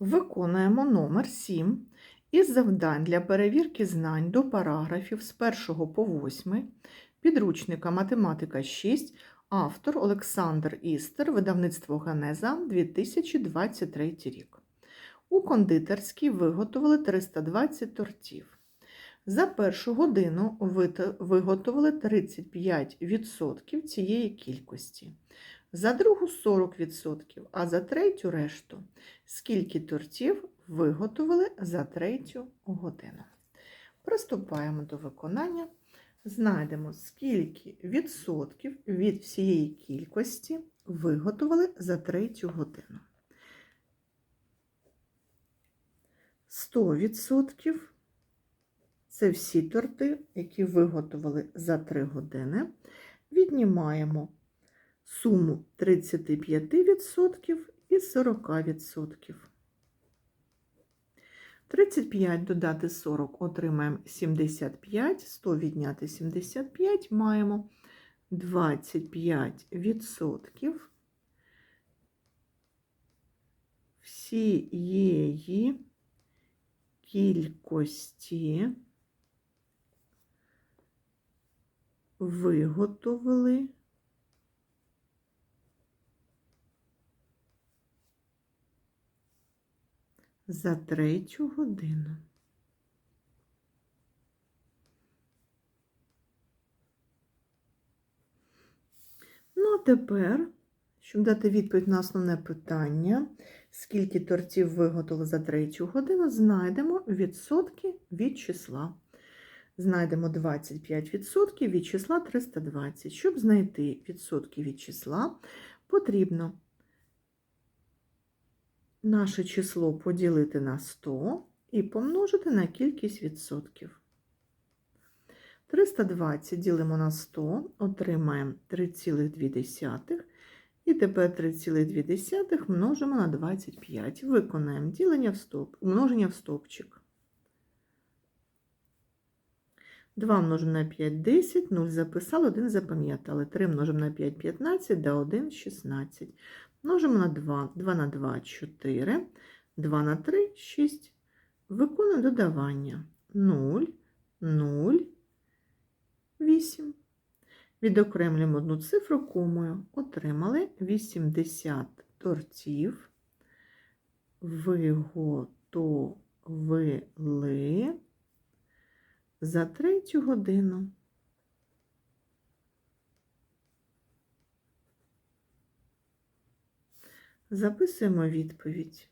Виконуємо номер 7 із завдань для перевірки знань до параграфів з 1 по 8 підручника Математика 6, автор Олександр Істер, видавництво Генеза 2023 рік. У кондитерській виготовили 320 тортів. За першу годину вит- виготовили 35% цієї кількості. За другу 40%, а за третю решту скільки тортів виготовили за третю годину. Приступаємо до виконання. Знайдемо, скільки відсотків від всієї кількості виготовили за третю годину. 100% це всі торти, які виготовили за 3 години. Віднімаємо суму 35% і 40%. 35 додати 40 отримаємо 75, 100 відняти 75 маємо 25% всієї кількості виготовили за третю годину. Ну, а тепер, щоб дати відповідь на основне питання, скільки тортів виготовили за третю годину, знайдемо відсотки від числа. Знайдемо 25% від числа 320. Щоб знайти відсотки від числа, потрібно наше число поділити на 100 і помножити на кількість відсотків. 320 ділимо на 100, отримаємо 3,2. І тепер 3,2 множимо на 25. Виконаємо ділення в стоп, множення в стопчик. 2 множимо на 5 – 10, 0 записали, 1 запам'ятали. 3 множимо на 5 – 15, да 1 – 16. Множимо на 2. 2 на 2 – 4. 2 на 3 – 6. Виконуємо додавання. 0, 0, 8. Відокремлюємо одну цифру комою. Отримали 80 тортів. Виготовили за третю годину. Записуємо відповідь.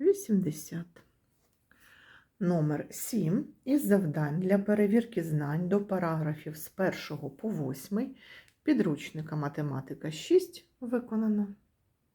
80. Номер 7 із завдань для перевірки знань до параграфів з 1 по 8 підручника Математика 6 виконано.